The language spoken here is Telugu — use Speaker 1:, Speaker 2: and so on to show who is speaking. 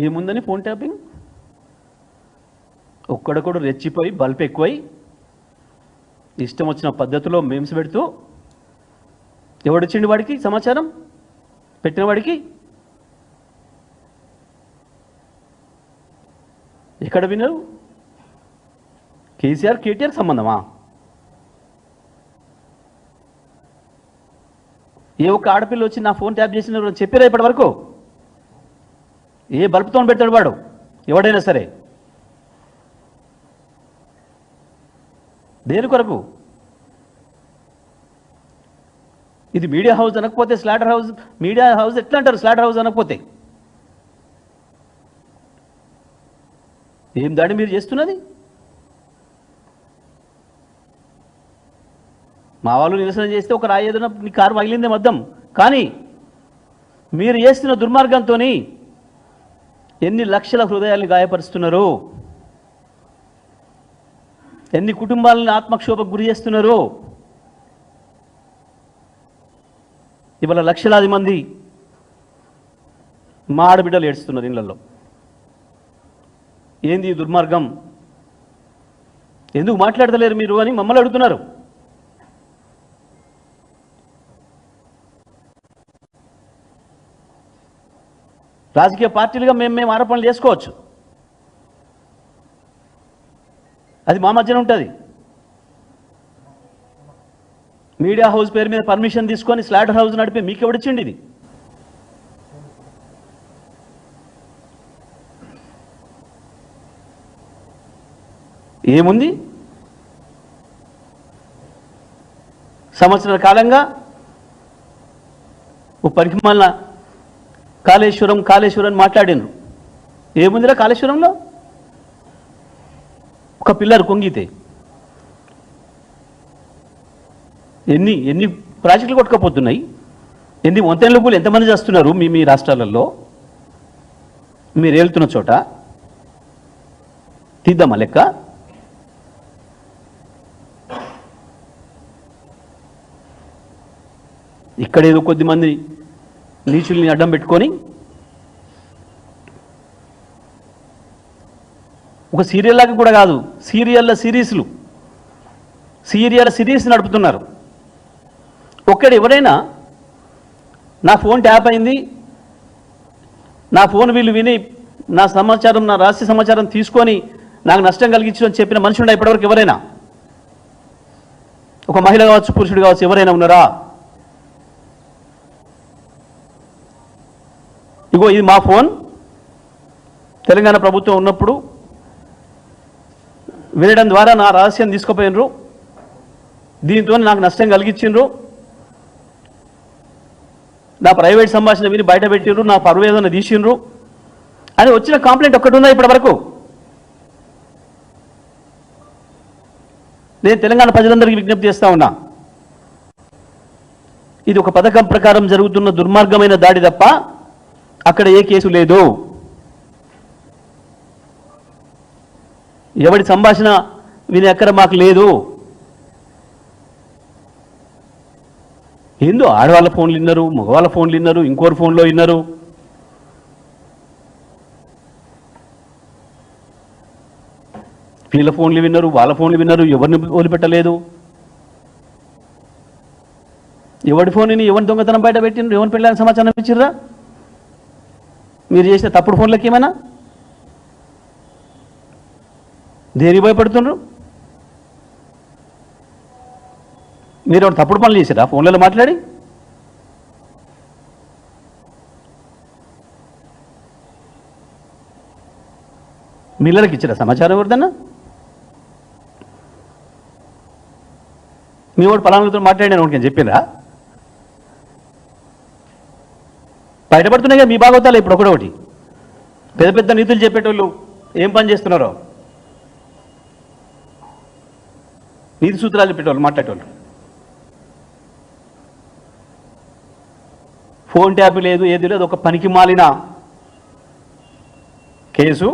Speaker 1: ఏముందని ఫోన్ ట్యాపింగ్? ఒక్కడొక్కడు రెచ్చిపోయి బల్బ్ ఎక్కువై ఇష్టం వచ్చిన పద్ధతిలో మేమ్స్ పెడుతూ ఎవడొచ్చిండి వాడికి సమాచారం? పెట్టిన వాడికి? ఎక్కడ వినరు కేసీఆర్ కేటీఆర్ సంబంధమా? ఏ ఒక్క ఆడపిల్ల వచ్చి నా ఫోన్ ట్యాప్ చేసిన చెప్పారా ఇప్పటి వరకు? ఏ బల్బుతో పెడతాడు వాడు? ఎవడైనా సరే. దేని కొరకు? ఇది మీడియా హౌస్ అనకపోతే స్లాటర్ హౌస్ మీడియా హౌస్ ఎట్లా అంటారు స్లాటర్ హౌస్ అనకపోతే? ఏం దాడి మీరు చేస్తున్నది? మా వాళ్ళు నిరసన చేస్తే ఒక రాయి ఏదైనా నీ కారు పగిలిందే మద్దం కానీ మీరు చేస్తున్న దుర్మార్గంతో ఎన్ని లక్షల హృదయాల్ని గాయపరుస్తున్నారు? ఎన్ని కుటుంబాలను ఆత్మక్షోభకు గురి చేస్తున్నారు? ఇవాళ లక్షలాది మంది మా ఆడబిడ్డలు ఏడుస్తున్నారు ఇళ్ళలో. ఏంది దుర్మార్గం? ఎందుకు మాట్లాడతలేరు మీరు అని మమ్మల్ని అడుగుతున్నారు. రాజకీయ పార్టీలుగా మేము మేము ఆరోపణలు చేసుకోవచ్చు. అది మా మధ్యన ఉంటుంది. మీడియా హౌస్ పేరు మీద పర్మిషన్ తీసుకొని స్లాటర్ హౌస్ నడిపి మీకు ఎవడిచ్చిండి ఇది? ఏముంది? సంవత్సరాల కాలంగా ఓ పరిమాల కాళేశ్వరం కాళేశ్వరం మాట్లాడాను ఏముందిరా కాళేశ్వరంలో? ఒక పిల్లర్ కొంగితే. ఎన్ని ఎన్ని ప్రాజెక్టులు కొట్టుకపోతున్నాయి? ఎన్ని వంతెనల పూలు ఎంతమంది చేస్తున్నారు మీ మీ రాష్ట్రాలలో? మీరు వెళ్తున్న చోట? తీద్దామా లెక్క? ఇక్కడేదో కొద్దిమంది కొద్ది మంది నీచుల్ని అడ్డం పెట్టుకొని ఒక సీరియల్ లాగా కూడా కాదు సీరియల్ల సిరీస్లు. సీరియల్ సిరీస్ నడుపుతున్నారు. ఒక్కడు ఎవరైనా నా ఫోన్ ట్యాప్ అయింది నా ఫోన్ వీళ్ళు విని నా సమాచారం నా రహస్య సమాచారం తీసుకొని నాకు నష్టం కలిగించని చెప్పిన మనిషి ఉండే ఇప్పటివరకు ఎవరైనా? ఒక మహిళ కావచ్చు పురుషుడు కావచ్చు ఎవరైనా ఉన్నారా? ఇగో ఇది మా ఫోన్. తెలంగాణ ప్రభుత్వం ఉన్నప్పుడు వినడం ద్వారా నా రహస్యం తీసుకుపోయినరు. దీంతో నాకు నష్టం కలిగించిండ్రు నా ప్రైవేట్ సంభాషణ విని బయట పెట్టిండ్రు నా పర్వేదన ఏదైనా తీసిండ్రు. అని వచ్చిన కంప్లైంట్ ఒక్కటి ఉందా ఇప్పటి వరకు? నేను తెలంగాణ ప్రజలందరికీ విజ్ఞప్తి చేస్తా ఉన్నా. ఇది ఒక పథకం ప్రకారం జరుగుతున్న దుర్మార్గమైన దాడి తప్ప అక్కడ ఏ కేసు లేదు. ఎవడి సంభాషణ విని ఎక్కడ మాకు లేదు. ఏందో ఆడవాళ్ళ ఫోన్లు విన్నారు మగవాళ్ళ ఫోన్లు విన్నారు ఇంకోరు ఫోన్లో విన్నారు. వీళ్ళ ఫోన్లు విన్నారు వాళ్ళ ఫోన్లు విన్నారు ఎవరిని వదిలిపెట్టలేదు. ఎవడి ఫోన్ని ఎవరి దొంగతనం బయట పెట్టిండ్రు? ఎవరిని పెళ్ళాలని సమాచారం ఇచ్చిర్రా? మీరు చేసిన తప్పుడు ఫోన్లకి ఏమైనా? దేనికి భయపడుతుండ్రు? మీరు ఎవరు తప్పుడు పనులు చేశారా? ఫోన్లలో మాట్లాడి. మిల్లలకి ఇచ్చారా సమాచారం ఎవరిదన్నా? మీ వాడు పలానాతో మాట్లాడాను ఒకటి చెప్పిండ్రా బయటపడుతున్నాయి మీ భాగవతాలు ఇప్పుడు ఒకటొకటి. పెద్ద పెద్ద నీతులు చెప్పేటోళ్ళు ఏం పని చేస్తున్నారో? నీతి సూత్రాలు చెప్పేటోళ్ళు మాట్లాడేటోళ్ళు. ఫోన్ ట్యాప్ లేదు ఏది లేదు ఒక పనికి మాలిన కేసు.